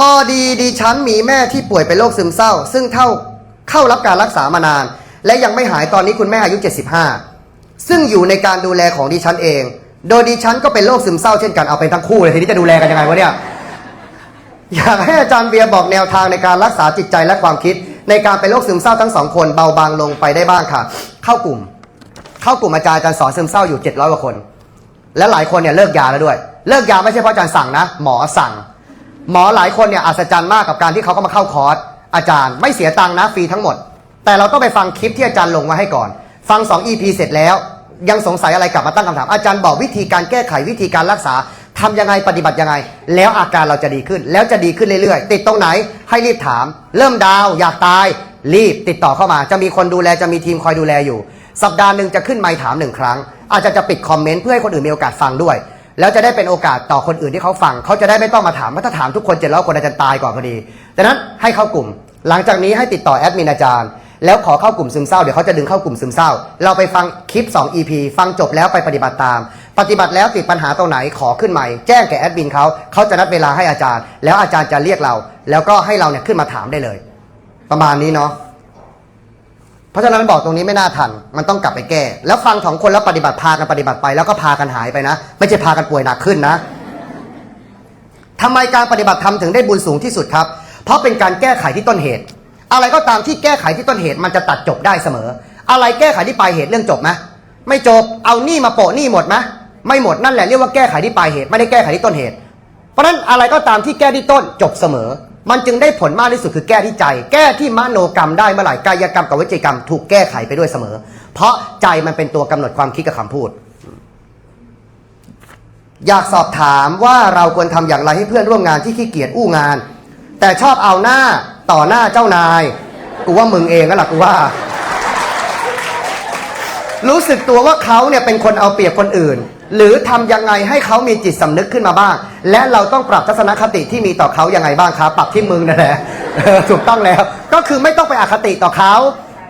พอดีดิฉันมีแม่ที่ป่วยเป็นโรคซึมเศร้า ซึ่งเท่าเข้ารับการรักษามานาน และยังไม่หายตอนนี้คุณแม่อายุ 75 ซึ่งอยู่ในการดูแลของดิฉันเอง โดยดิฉันก็เป็นโรคซึมเศร้าเช่นกันเอาเป็นทั้งคู่เลยทีนี้จะดูแลกันยังไงวะเนี่ยอยากให้อาจารย์เบียร์บอกแนวทางในการรักษาจิตใจและความคิด ในการเป็นโรคซึมเศร้าทั้งสองคนเบาบางลงไปได้บ้างค่ะ เข้ากลุ่ม เข้ากลุ่มอาจารย์อาจารย์สอนซึมเศร้าอยู่700กว่าคน และหลายคนเนี่ยเลิกยาแล้วด้วย เลิกยาไม่ใช่เพราะอาจารย์สั่งนะ หมอสั่ง หมอหลายคนเนี่ยอัศจรรย์มากกับการที่เขาก็มาเข้าคอร์สอาจารย์ไม่เสียตังค์นะฟรีทั้งหมด แต่เราต้องไปฟังคลิปที่อาจารย์ลงมาให้ก่อน ฟัง 2 EP เสร็จแล้ว ยังสงสัยอะไรกลับมาตั้งคำถาม อาจารย์บอกวิธีการแก้ไขวิธีการรักษาทำยังไงปฏิบัติยังไง แล้วอาการเราจะดีขึ้น แล้วจะดีขึ้นเรื่อยๆ ติดตรงไหนให้รีบถาม เริ่มดาวอยากตาย รีบติดต่อเข้ามา จะมีคนดูแลจะมีทีมคอยดูแลอยู่ สัปดาห์หนึ่งจะขึ้นไมค์ถามหนึ่งครั้ง อาจจะจะปิดคอมเมนต์เพื่อให้คนอื่นมีโอกาสฟังด้วย แล้วจะได้เป็นโอกาสต่อคนอื่นที่เขาฟังเขาจะได้ไม่ต้องมาถามว่าถ้าถามทุกคนเจ็ดร้อยคนอาจารย์ตายก่อนพอดีดังนั้นให้เข้ากลุ่ม หลังจากนี้ให้ติดต่อแอดมินอาจารย์ แล้วขอเข้ากลุ่มซึมเศร้าเดี๋ยวเขาจะดึงเข้ากลุ่มซึมเศร้า เราไปฟังคลิป 2 EP ฟังจบแล้วไปปฏิบัติตาม ปฏิบัติแล้วติดปัญหาตรงไหนขอขึ้นใหม่แจ้งแก่แอดมินเขาเขาจะนัดเวลาให้อาจารย์ แล้วอาจารย์จะเรียกเรา แล้วก็ให้เราเนี่ยขึ้นมาถามได้เลย ประมาณนี้เนาะ เพราะฉะนั้นบอกตรงนี้ไม่น่าทัน มันต้องกลับไปแก้ แล้วฟังสองคนแล้วปฏิบัติพากันปฏิบัติไปแล้วก็พากันหายไปนะ ไม่ใช่พากันป่วยหนักขึ้นนะทำไมการปฏิบัติธรรมถึงได้บุญสูงที่สุดครับ เพราะเป็นการแก้ไขที่ต้นเหตุ อะไรก็ตามที่แก้ไขที่ต้นเหตุมันจะตัดจบได้เสมอ อะไรแก้ไขที่ปลายเหตุเรื่องจบไหมไม่จบ เอาหนี้มาโปะนี้หมดไหมไม่หมดนั่นแหละเรียกว่าแก้ไขที่ปลายเหตุไม่ได้แก้ไขที่ต้นเหตุ เพราะฉะนั้นอะไรก็ตามที่แก้ที่ต้นจบเสมอ มันจึงได้ผลมากที่สุดคือแก้ที่ใจ แก้ที่มโนกรรมได้เมื่อไหร่กายกรรมกับวิจิกรรม ถูกแก้ไขไปด้วยเสมอ เพราะใจมันเป็นตัวกำหนดความคิดกับคำพูด อยากสอบถามว่าเราควรทำอย่างไรให้เพื่อนร่วมงานที่ขี้เกียจอู้งาน แต่ชอบเอาหน้าต่อหน้าเจ้านายกูว่ามึงเองก็หละกูว่า รู้สึกตัวว่าเขาเนี่ยเป็นคนเอาเปรียบคนอื่น หรือทำยังไงให้เขามีจิตสำนึกขึ้นมาบ้าง และเราต้องปรับทัศนคติที่มีต่อเขายังไงบ้างครับ ปรับที่มึงนั่นแหละถูกต้องแล้ว ก็คือไม่ต้องไปอคติต่อเขา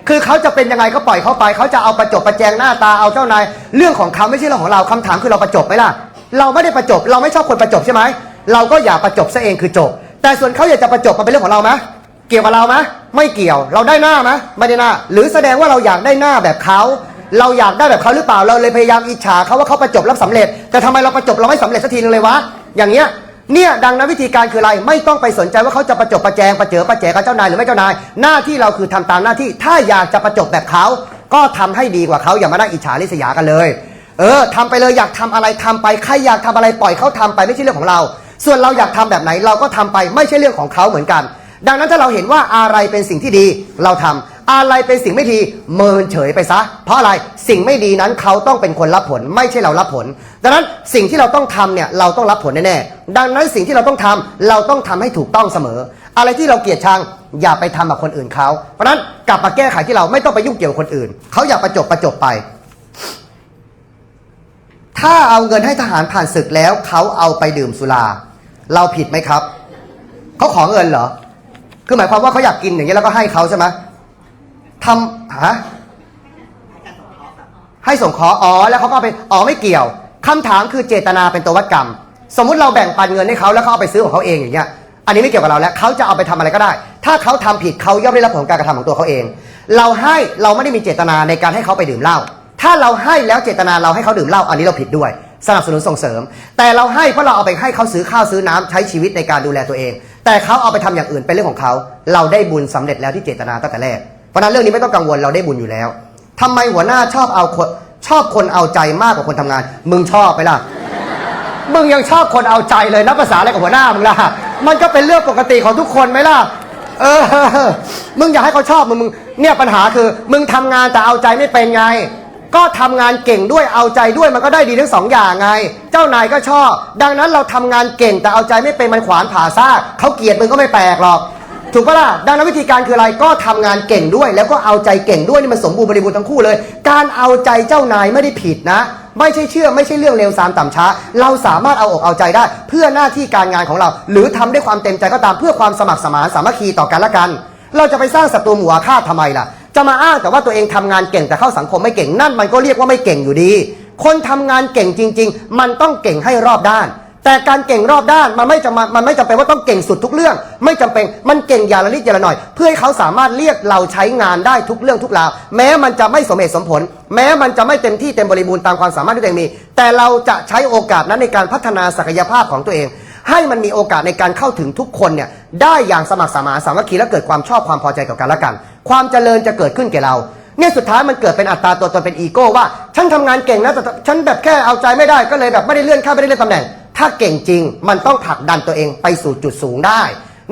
คือเขาจะเป็นยังไงก็ปล่อยเขาไป เขาจะเอาประจบประแจงหน้าตาเอาเจ้านายเรื่องของเขาไม่ใช่เรื่องของเราคำถามคือเราประจบไหมล่ะ เราไม่ได้ประจบ เราไม่ชอบคนประจบใช่ไหมเราก็อย่าประจบซะเองคือจบ แต่ส่วนเขาอยากจะประจบมันเป็นเรื่องของเราไหมเกี่ยวกับเราไหมไม่เกี่ยวเราได้หน้าไหมไม่ได้หน้า หรือแสดงว่าเราอยากได้หน้าแบบเขา เราอยากได้แบบเขาหรือเปล่าเราเลยพยายามอิจฉาเขาว่าเขาประจบแล้วสำเร็จ แต่ทำไมเราประจบเราไม่สำเร็จสักทีนึงเลยวะอย่างเงี้ยเนี่ยดังนั้นวิธีการคืออะไรไม่ต้องไปสนใจว่าเขาจะประจบประแจงประเจอประแจกับเจ้านายหรือไม่เจ้านาย หน้าที่เราคือทำตามหน้าที่ถ้าอยากจะประจบแบบเขาก็ทำให้ดีกว่าเขาอย่ามานั่งอิจฉาริษยากันเลย เออทำไปเลยอยากทำอะไรทำไปใครอยากทำอะไรปล่อยเขาทำไปไม่ใช่เรื่องของเรา ส่วนเราอยากทำแบบไหนเราก็ทำไปไม่ใช่เรื่องของเขาเหมือนกัน ดังนั้นถ้าเราเห็นว่าอะไรเป็นสิ่งที่ดีเราทำ อะไรเป็นสิ่งไม่ดีเมินเฉยไปซะ เพราะอะไรสิ่งไม่ดีนั้นเขาต้องเป็นคนรับผล ไม่ใช่เรารับผล ดังนั้นสิ่งที่เราต้องทำเนี่ยเราต้องรับผลแน่ๆดังนั้นสิ่งที่เราต้องทำเราต้องทำให้ถูกต้องเสมอ อะไรที่เราเกลียดชังอย่าไปทำกับคนอื่นเขาเพราะนั้นกลับมาแก้ไขที่เราไม่ต้องไปยุ่งเกี่ยวกับคนอื่นเขาอยากประจบประจบไปถ้าเอาเงินให้ทหารผ่านศึกแล้วเขาเอาไปดื่มสุรา เราผิดไหมครับ เขาขอเงินเหรอ คือหมายความว่าเขาอยากกินอย่างนี้แล้วก็ให้เขาใช่ไหม ทำฮะให้ส่งขออ๋อแล้วเขาก็ไปอ๋อไม่เกี่ยวคำถามคือเจตนาเป็นตัววัดกรรม สมมุติเราแบ่งปันเงินให้เขาแล้วเขาเอาไปซื้อของเขาเองอย่างเงี้ยอันนี้ไม่เกี่ยวกับเราแล้วเขาจะเอาไปทำอะไรก็ได้ ถ้าเขาทำผิดเขาย่อมได้รับผลการกระทำของตัวเขาเอง เราให้เราไม่ได้มีเจตนาในการให้เขาไปดื่มเหล้าถ้าเราให้แล้วเจตนาเราให้เขาดื่มเหล้าอันนี้เราผิดด้วย สนับสนุนส่งเสริม แต่เราให้เพราะเราเอาไปให้เขาซื้อข้าวซื้อน้ำใช้ชีวิตในการดูแลตัวเอง แต่เขาเอาไปทำอย่างอื่นเป็นเรื่องของเขา เราได้บุญสำเร็จแล้วที่เจตนาตั้งแต่แรก ราะนั้นเรื่องนี้ไม่ต้องกังวลเราได้บุญอยู่แล้วทำไมหัวหน้าชอบเอาคนชอบคนเอาใจมากกว่าคนทำงาน มึงชอบไหมล่ะ มึงยังชอบคนเอาใจเลยนับภาษาอะไรกับหัวหน้ามึงล่ะ มันก็เป็นเรื่องปกติของทุกคนไหมล่ะ เออ มึงอยากให้เขาชอบมึงมึงเนี่ยปัญหาคือ มึงทำงานแต่เอาใจไม่เป็นไง ก็ทำงานเก่งด้วยเอาใจด้วยมันก็ได้ดีทั้งสองอย่างไง เจ้านายก็ชอบ ดังนั้นเราทำงานเก่งแต่เอาใจไม่เป็นมันขวานผ่าซากเขาเกลียดมึงก็ไม่แปลกหรอก ถูกปะล่ะดังนั้นวิธีการคืออะไรก็ทำงานเก่งด้วย แล้วก็เอาใจเก่งด้วยนี่มันสมบูรณ์บริบูรณ์ทั้งคู่เลย การเอาใจเจ้านายไม่ได้ผิดนะ ไม่ใช่เชื่อไม่ใช่เรื่องเลวทรามต่ำช้า เราสามารถเอาอกเอาใจได้ เพื่อหน้าที่การงานของเรา หรือทำด้วยความเต็มใจก็ตามเพื่อความสมัครสมานสามัคคีต่อกันละกัน เราจะไปสร้างศัตรูหมู่อาฆาตทำไมล่ะ จะมาอ้างแต่ว่าตัวเองทำงานเก่งแต่เข้าสังคมไม่เก่งนั่นมันก็เรียกว่าไม่เก่งอยู่ดี คนทำงานเก่งจริง ๆ มันต้องเก่งให้รอบด้าน แต่การเก่งรอบด้านมันไม่จำมันไม่จำเป็นว่าต้องเก่งสุดทุกเรื่อง ไม่จำเป็นมันเก่งอย่างละนิดอย่างละหน่อย เพื่อให้เขาสามารถเรียกเราใช้งานได้ทุกเรื่องทุกราวแม้มันจะไม่สมเหตุสมผล แม้มันจะไม่เต็มที่เต็มบริบูรณ์ตามความสามารถที่ตัวเองมี แต่เราจะใช้โอกาสนั้นในการพัฒนาศักยภาพของตัวเอง ให้มันมีโอกาสในการเข้าถึงทุกคนเนี่ยได้อย่างสมัครสมานสามัคคีและเกิดความชอบความพอใจกับกันและกัน ความเจริญจะเกิดขึ้นแก่เราเนี่ยสุดท้ายมันเกิดเป็นอัตราตัวตนเป็นอีโก้ว่าฉันทำงานเก่งนะแต่ฉันแบบแค่เอาใจไม่ได้ก็เลยแบบไม่ได้เลื่อนขั้นไม่ได้เลื่อนตำแหน่ง ถ้าเก่งจริงมันต้องผลักดันตัวเองไปสู่จุดสูงได้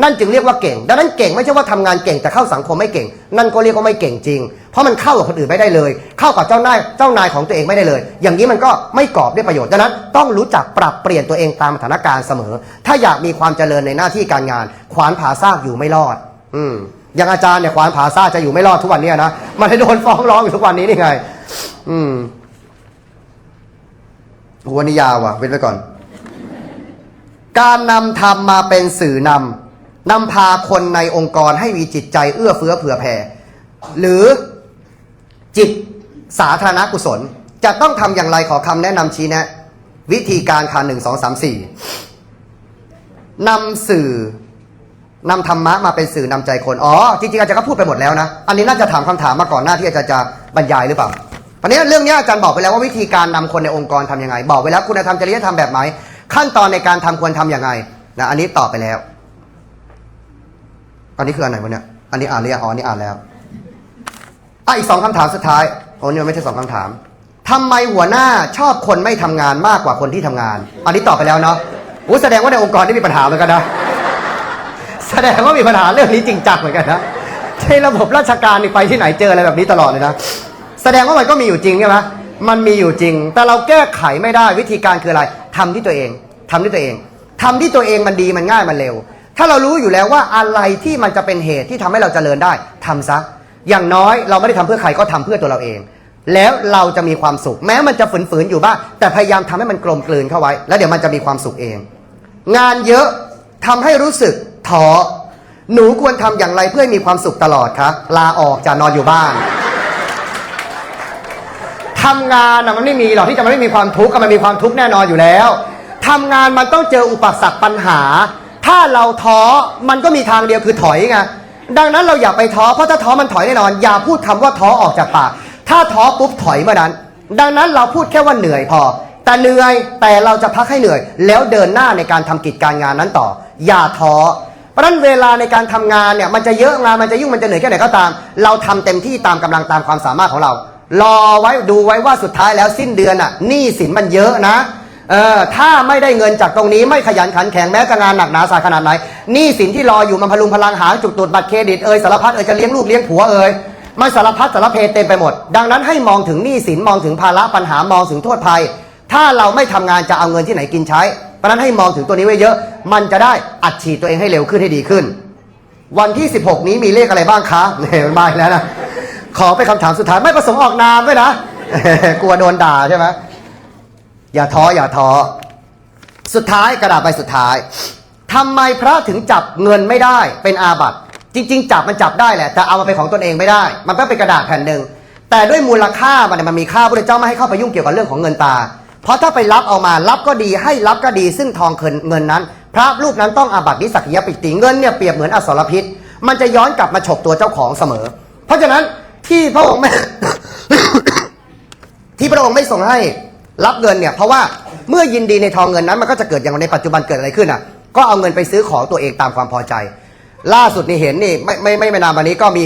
นั่นจึงเรียกว่าเก่ง ดังนั้นเก่งไม่ใช่ว่าทำงานเก่งแต่เข้าสังคมไม่เก่ง นั่นก็เรียกว่าไม่เก่งจริง เพราะมันเข้ากับคนอื่นไม่ได้เลย เข้ากับเจ้านายเจ้านายของตัวเองไม่ได้เลย อย่างนี้มันก็ไม่กอบได้ประโยชน์ดังนั้น ต้องรู้จักปรับเปลี่ยนตัวเองตามสถานการณ์เสมอ ถ้าอยากมีความเจริญในหน้าที่การงาน ขวานผ่าซากอยู่ไม่รอด อืมอย่างอาจารย์เนี่ยขวานผ่าซากจะอยู่ไม่รอดทุกวันเนี้นะมันให้โดนฟ้องร้องอยู่ทุกวันนี้นี่ไง อืมหวันนี้ยาว่ะเว้นไว้ก่อน การนำธรรมมาเป็นสื่อนำนำพาคนในองค์กรให้มีจิตใจเอื้อเฟื้อเผื่อแผ่ หรือจิตสาธารณกุศล จะต้องทำอย่างไรขอคำแนะนำชี้แนะ วิธีการค่ะหนึ่งสองสามสี่นำสื่อนำธรรมะมาเป็นสื่อนำใจคน อ๋อ จริงๆอาจารย์ก็พูดไปหมดแล้วนะ อันนี้น่าจะถามคำถามมาก่อนหน้าที่อาจารย์จะบรรยายหรือเปล่าตอนนี้เรื่องนี้อาจารย์บอกไปแล้วว่าวิธีการนำคนในองค์กรทำยังไง บอกไปแล้วคุณธรรมจริยธรรมแบบไหน ขั้นตอนในการทำควรทำอย่างไงนะอันนี้ตอบไปแล้ว อันนี้คืออันไหนวะเนี่ยอันนี้อ่านหรือยังอ๋อนนี้อ่านแล้วอะอีกสองคำถามสุดท้ายโอ้นี่มันไม่ใช่สองคำถามทำไมหัวหน้าชอบคนไม่ทำงานมากกว่าคนที่ทำงาน อันนี้ตอบไปแล้วเนาะอู้แสดงว่าในองค์กรนี่มีปัญหาเหมือนกันนะแสดงว่ามีปัญหาเรื่องนี้จริงจังเหมือนกันนะในระบบราชการนี่ไปที่ไหนเจออะไรแบบนี้ตลอดเลยนะแสดงว่ามันก็มีอยู่จริงใช่ไหมมันมีอยู่จริง แต่เราแก้ไขไม่ได้วิธีการคืออะไรทำที่ตัวเอง ทำที่ตัวเองทำที่ตัวเองมันดีมันง่ายมันเร็ว ถ้าเรารู้อยู่แล้วว่าอะไรที่มันจะเป็นเหตุที่ทำให้เราจเจริญได้ทำซะ อย่างน้อยเราไม่ได้ทำเพื่อใครก็ทำเพื่อตัวเราเอง แล้วเราจะมีความสุข แม้มันจะฝืนๆอยู่บ้างแต่พยายามทำให้มันกลมกลืนเข้าไว้ แล้วเดี๋ยวมันจะมีความสุขเอง งานเยอะทำให้รู้สึกท้อหนูควรทำอย่างไรเพื่อมีความสุขตลอดคะลาออกจะนอนอยู่บ้านทำงานนะมันไม่มีหรอกที่จะไม่มีความทุกข์ก็มันมีความทุกข์แน่นอนอยู่แล้ว ทำงานมันต้องเจออุปสรรคปัญหา ถ้าเราท้อมันก็มีทางเดียวคือถอยไงดังนั้นเราอย่าไปท้อเพราะถ้าท้อมันถอยแน่นอน อย่าพูดคำว่าท้อออกจากปากถ้าท้อปุ๊บถอยเมื่อนั้น ดังนั้นเราพูดแค่ว่าเหนื่อยพอ แต่เหนื่อยแต่เราจะพักให้เหนื่อย แล้วเดินหน้าในการทำกิจการงานนั้นต่อ อย่าท้อเพราะนั้นเวลาในการทำงานเนี่ยมันจะเยอะงานมันจะยุ่งมันจะเหนื่อยแค่ไหนก็ตาม เราทำเต็มที่ตามกำลังตามความสามารถของเรา รอไว้ดูไว้ว่าสุดท้ายแล้วสิ้นเดือนอะหนี้สินมันเยอะนะ เออถ้าไม่ได้เงินจากตรงนี้ไม่ขยันขันแข็งแม้จะงานหนักหนาสาขนาดไหนหนี้สินที่รออยู่มันพลุงพลังหาจุกตูดบัตรเครดิตเอ่ยสารพัดเอ่ยจะเลี้ยงลูกเลี้ยงผัวเอ่ยมันสารพัดสารเพเต็มไปหมด ดังนั้นให้มองถึงหนี้สินมองถึงภาระปัญหามองถึงโทษภัย ถ้าเราไม่ทำงานจะเอาเงินที่ไหนกินใช้เพราะนั้นให้มองถึงตัวนี้ไว้เยอะ มันจะได้อัดฉีดตัวเองให้เร็วขึ้นให้ดีขึ้น วันที่ 16 นี้มีเลขอะไรบ้างคะเนี่ยมันมาแล้วนะขอไปนคำถามสุดท้ายไม่ประสงค์ออกนามด้วยนะกลัวโดนด่าใช่ไหม อย่าท้ออย่าท้อสุดท้ายกระดาษใบสุดท้ายทำไมพระถึงจับเงินไม่ได้เป็นอาบัติ จริง ๆ จับมันจับได้แหละแต่เอามาเป็นของตนเองไม่ได้ มันก็เป็นกระดาษแผ่นหนึ่งแต่ด้วยมูลค่ามันมันมีค่าพระเจ้าไม่ให้เข้าไปยุ่งเกี่ยวกับเรื่องของเงินตา เพราะถ้าไปรับเอามารับก็ดีให้รับก็ดี ซึ่งทองเงินนั้น พระรูปนั้นต้องอาบัตินิสักยปิติเงินเนี่ยเปรียบเหมือนอสรพิษ มันจะย้อนกลับมาฉกตัวเจ้าของเสมอ เพราะฉะนั้นที่พระองค์ไม่ที่พระองค์ไม่ส่งให้ รับเงินเนี่ยเพราะว่าเมื่อยินดีในทองเงินนั้นมันก็จะเกิดอย่างในปัจจุบันเกิดอะไรขึ้นอะก็เอาเงินไปซื้อของตัวเองตามความพอใจ ล่าสุดนี่เห็นนี่ไม่ไม่ไม่ไม่นานมานี้ก็มี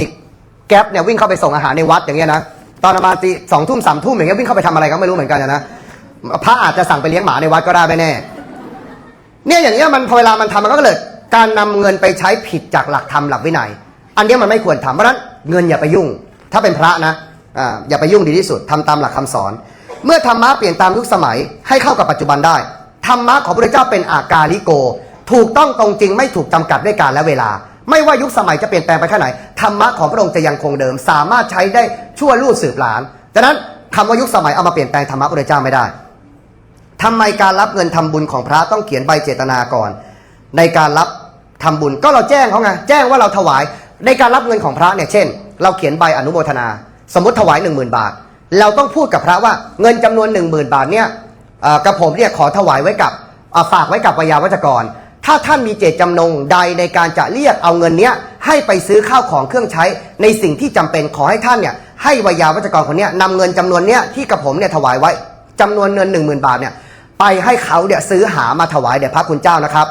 แก๊ปเนี่ยวิ่งเข้าไปส่งอาหารในวัดอย่างเงี้ยนะตอนประมาณตีสองทุ่มสามทุ่มอย่างเงี้ยวิ่งเข้าไปทำอะไรก็ไม่รู้เหมือนกันนะพระอาจจะสั่งไปเลี้ยงหมาในวัดก็ได้ไม่แน่ เนี่ยอย่างเงี้ยมันพอเวลามันทำมันก็เลยการนำเงินไปใช้ผิดจากหลักธรรมหลักวินัย อันนี้มันไม่ควรทำเพราะนั้นเงินอย่าไปยุ่ง ถ้าเป็นพระนะอ่าอย่าไปยุ่งดีที่สุดทำตามหลักคำสอน เมื่อธรรมะเปลี่ยนตามยุคสมัยให้เข้ากับปัจจุบันได้ ธรรมะของพระเจ้าเป็นอากาลิโก ถูกต้องตรงจริงไม่ถูกจำกัดด้วยการและเวลา ไม่ว่ายุคสมัยจะเปลี่ยนแปลงไปแค่ไหนธรรมะของพระองค์จะยังคงเดิม สามารถใช้ได้ชั่วลูกสืบหลานดังนั้นคำว่ายุคสมัยเอามาเปลี่ยนแปลงธรรมะพระเจ้าไม่ได้ทำไมการรับเงินทำบุญของพระต้องเขียนใบเจตนาก่อน ในการรับทำบุญก็เราแจ้งเขาไงแจ้งว่าเราถวายในการรับเงินของพระเนี่ยเช่น เราเขียนใบอนุโมทนา สมมติถวาย 1 0,000 บาท เราต้องพูดกับพระว่าเงินจำนวน1 0,000บาทเนี่ยกระผมเนี่ยขอถวายไว้กับฝากไว้กับวิยาวัจกร ถ้าท่านมีเจตจำนงใดในการจะเรียกเอาเงินเนี้ยให้ไปซื้อข้าวของเครื่องใช้ในสิ่งที่จำเป็นขอให้ท่านเนี่ยให้วิยาวัจกรคนเนี้ยนำเงินจำนวนเนี้ยที่กระผมเนี่ยถวายไว้จำนวนเงิน1 0,000บาทเนี่ยไปให้เขาเนี่ยซื้อหามาถวายแด่พระคุณเจ้านะครับ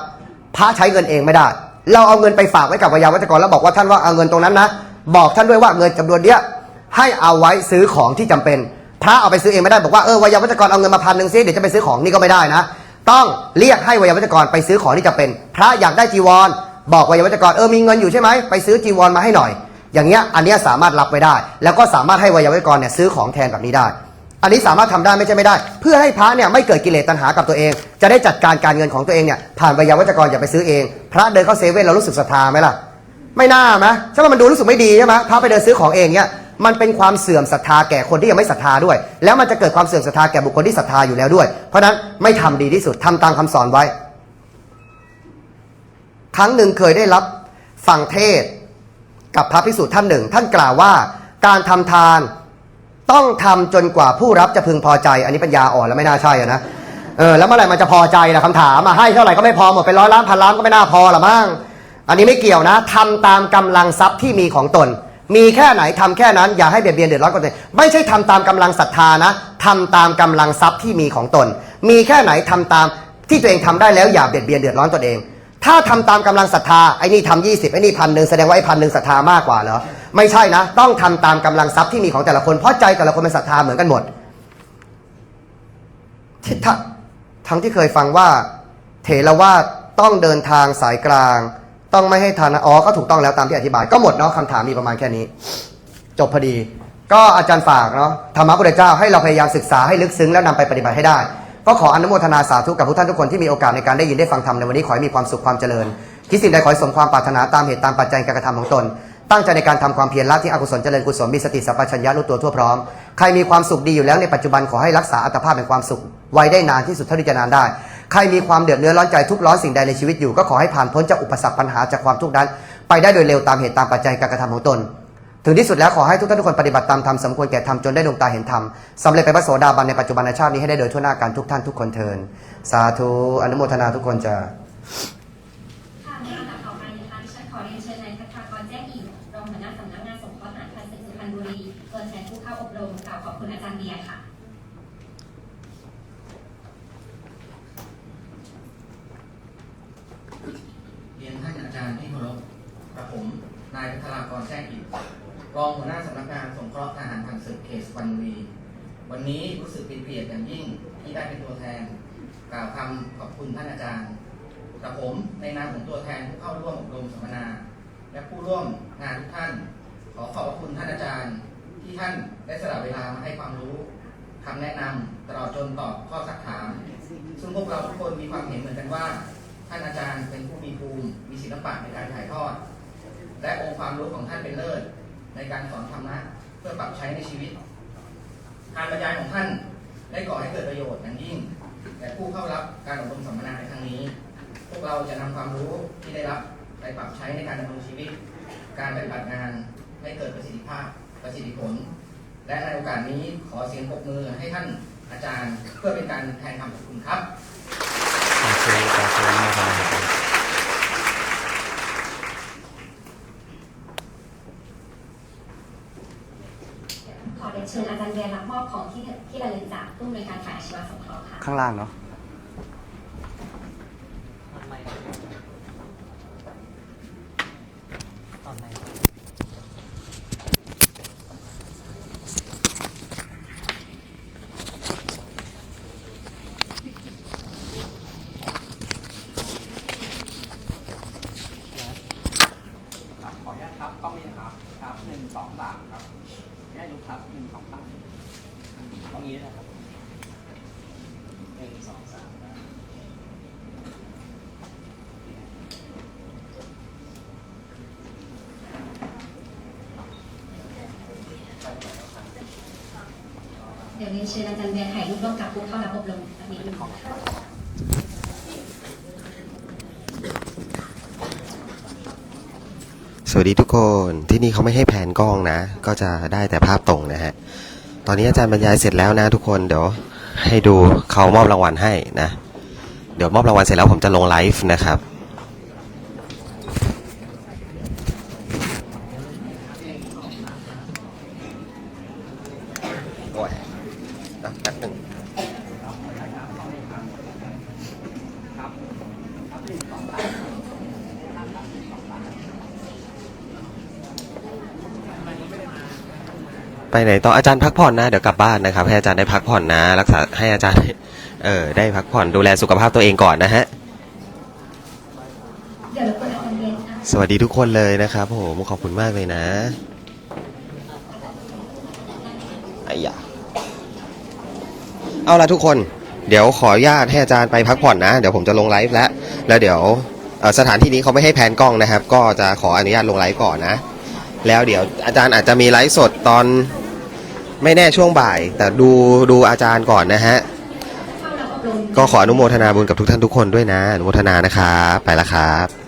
พระใช้เงินเองไม่ได้ เราเอาเงินไปฝากไว้กับวิยาวัจกรแล้วบอกว่าท่านว่าเอาเงินตรงนั้นนะบอกท่านด้วยว่าเงินจำนวนเนี้ย ให้เอาไว้ซื้อของที่จำเป็นพระเอาไปซื้อเองไม่ได้บอกว่าเออวิยาวัจกรเอาเงินมาพันหนึ่งซิเดี๋ยวจะไปซื้อของนี่ก็ไม่ได้นะ ต้องเรียกให้วิยาวัจกรไปซื้อของที่จำเป็น พระอยากได้จีวร บอกวิยาวัจกรเออมีเงินอยู่ใช่ไหมไปซื้อจีวรมาให้หน่อย อย่างเงี้ยอันเนี้ยสามารถรับไว้ได้ แล้วก็สามารถให้วิยาวัจกรเนี่ยซื้อของแทนแบบนี้ได้ อันนี้สามารถทำได้ไม่ใช่ไม่ได้ เพื่อให้พระเนี่ยไม่เกิดกิเลสตัณหากับตัวเอง จะได้จัดการการเงินของตัวเองเนี่ยผ่านวิยาวัจกรอย่าไปซื้อเอง พระเดินเข้าเซเว่นเรารู้สึกศรัทธาไหมล่ะไม่น่าไหมใช่ไหมมันดูรู้สึกไม่ดีใช่ไหมพระไปเดินซื้อของเองเนี่ย มันเป็นความเสื่อมศรัทธาแก่คนที่ยังไม่ศรัทธาด้วย แล้วมันจะเกิดความเสื่อมศรัทธาแก่บุคคลที่ศรัทธาอยู่แล้วด้วย เพราะนั้นไม่ทำดีที่สุดทำตามคำสอนไว้ ครั้งหนึ่งเคยได้รับฟังเทศกับพระภิกษุท่านหนึ่ง ท่านกล่าวว่าการทำทานต้องทำจนกว่าผู้รับจะพึงพอใจ อันนี้ปัญญาอ่อนแล้วไม่น่าใช่นะเออแล้วเมื่อไหร่มันจะพอใจล่ะคำถามมาให้เท่าไหร่ก็ไม่พอหมดเป็นร้อยล้านพันล้านก็ไม่น่าพอหรอมั้งอันนี้ไม่เกี่ยวนะทำตามกำลังทรัพย์ที่มีของตน มีแค่ไหนทำแค่นั้นอย่าให้เบียดเบียนเดือดร้อนคนอื่นไม่ใช่ทำตามกำลังศรัทธานะทำตามกำลังทรัพย์ที่มีของตน มีแค่ไหนทำตามที่ตัวเองทำได้แล้วอย่าเบียดเบียนเดือดร้อนตนเอง ถ้าทำตามกำลังศรัทธาไอ้นี่ทำยี่สิบไอ้นี่พันหนึ่งแสดงว่าไอ้พันหนึ่งศรัทธามากกว่าเหรอไม่ใช่นะ ต้องทำตามกำลังทรัพย์ที่มีของแต่ละคนเพราะใจแต่ละคนเป็นศรัทธาเหมือนกันหมดที่ทั้งที่เคยฟังว่า เถรวาทต้องเดินทางสายกลาง ต้องไม่ให้ทานอ๋อก็ถูกต้องแล้วตามที่อธิบายก็หมดเนาะคำถามมีประมาณแค่นี้ จบพอดี ก็อาจารย์ฝากเนาะธรรมะพุทธเจ้าให้เราพยายามศึกษาให้ลึกซึ้งแล้วนำไปปฏิบัติให้ได้ ก็ขออนุโมทนาสาธุกับทุกท่านทุกคนที่มีโอกาสในการได้ยินได้ฟังธรรมในวันนี้ขอให้มีความสุขความเจริญคิดสิ่งใดขอให้สมความปรารถนาตามเหตุตามปัจจัยการกระทำของตน ตั้งใจในการทำความเพียรละที่อกุศลเจริญกุศลมีสติสัพพัญญะรู้ตัวทั่วพร้อมใครมีความสุขดีอยู่แล้วในปัจจุบันขอให้รักษาอัตภาพแห่งความสุขไว้ได้นานที่สุดเท่าที่จะนานได้ ใครมีความเดือดเนื้อร้อนใจทุกร้อนสิ่งใดในชีวิตอยู่ก็ขอให้ผ่านพ้นจากอุปสรรคปัญหาจากความทุกข์นั้น ไปได้โดยเร็วตามเหตุตามปัจจัยการกระทำของตน ถึงที่สุดแล้วขอให้ทุกท่านทุกคนปฏิบัติตามธรรมสมควรแก่ธรรมจนได้ดวงตาเห็นธรรมสำเร็จเป็นพระโสดาบันในปัจจุบันชาตินี้ให้ได้โดยทั่วหน้ากันทุกท่านทุกคนเทินสาธุอนุโมทนาทุกคนจะค่ะในลำดับต่อไปนะคะดิฉันขอเรียนเชิญนายพัฒากรแจ้งอิ่มรองหัวหน้าสำนักงานสงเคราะห์ทหารพันศึกสุพรรณบุรีตัวแทนผู้เข้าอบรมกล่าวขอบคุณอาจารย์เบียร์ค่ะ เรียนท่านอาจารย์ที่เคารพกับผม นายพัทรากรแจ้งอิฐรองหัวหน้าสำนักงานสงเคราะห์ทหารผ่านศึกเขตสุพรรณบุรี วันนี้รู้สึกเป็นเกียรติอย่างยิ่งที่ได้เป็นตัวแทน กล่าวคำขอบคุณท่านอาจารย์กับผมในนามของตัวแทนผู้เข้าร่วมอบรมสัมมนา และผู้ร่วมงานทุกท่าน ขอขอบคุณท่านอาจารย์ ที่ท่านได้สละเวลามาให้ความรู้คำแนะนำตลอดจนตอบข้อสักถาม ซึ่งพวกเราทุกคนมีความเห็นเหมือนกันว่า ท่านอาจารย์เป็นผู้มีภูมิ มีศิลปะในการถ่ายทอด และองค์ความรู้ของท่านเป็นเลิศในการสอนธรรมะเพื่อปรับใช้ในชีวิต การบรรยายของท่านได้ก่อให้เกิดประโยชน์อย่างยิ่งแก่ผู้เข้ารับการอบรมสัมมนาในครั้งนี้ พวกเราจะนำความรู้ที่ได้รับไปปรับใช้ในการดำรงชีวิต การปฏิบัติงานให้เกิดประสิทธิภาพประสิทธิผล และในโอกาสนี้ขอเสียงปรบมือให้ท่านอาจารย์เพื่อเป็นการแทนคำขอบคุณครับ ขอเรียน เรียนรับมอบของที่ที่ระลึกจากผู้อำนวยการฝ่ายอาชีวสงเคราะห์ค่ะ ข้างล่างเนาะ ครับขออนุญาตครับกล้องนี้นะครับครับหนึ่งสองสามครับได้รู้ครับหนึ่งสองสามกล้องนี้นะครับหนึ่งสองสามนะ เดี๋ยวเรียนเชิญอาจารย์เบียร์ถ่ายรูปร่วมกับผู้เข้ารับอบรมสันิดนึงค่สวัสดีทุกคนที่นี่เขาไม่ให้แผนกล้องนะ ก็จะได้แต่ภาพตรงนะฮะ ตอนนี้อาจารย์บรรยายเสร็จแล้วนะทุกคนเดี๋ยวให้ดูเขามอบรางวัลให้นะ เดี๋ยวมอบรางวัลเสร็จแล้วผมจะลงไลฟ์นะครับโอ้ยอะแป๊บหนึ่ง ไปไหนต่ออาจารย์พักผ่อนนะ เดี๋ยวกลับบ้านนะครับ ให้อาจารย์ได้พักผ่อนนะ รักษาให้อาจารย์เออได้พักผ่อนดูแลสุขภาพตัวเองก่อนนะฮะสวัสดีทุกคนเลยนะครับผมขอบคุณมากเลยนะไอ้ยาเอาละทุกคน เดี๋ยวขออนุญาตให้อาจารย์ไปพักผ่อนนะ เดี๋ยวผมจะลงไลฟ์แล้ว แล้วเดี๋ยวสถานที่นี้เขาไม่ให้แพนกล้องนะครับ ก็จะขออนุญาตลงไลฟ์ก่อนนะ แล้วเดี๋ยวอาจารย์อาจจะมีไลฟ์สดตอน ไม่แน่ช่วงบ่าย แต่ดูดูอาจารย์ก่อนนะฮะ ก็ขออนุโมทนาบุญกับทุกท่านทุกคนด้วยนะ อนุโมทนานะครับ ไปละครับ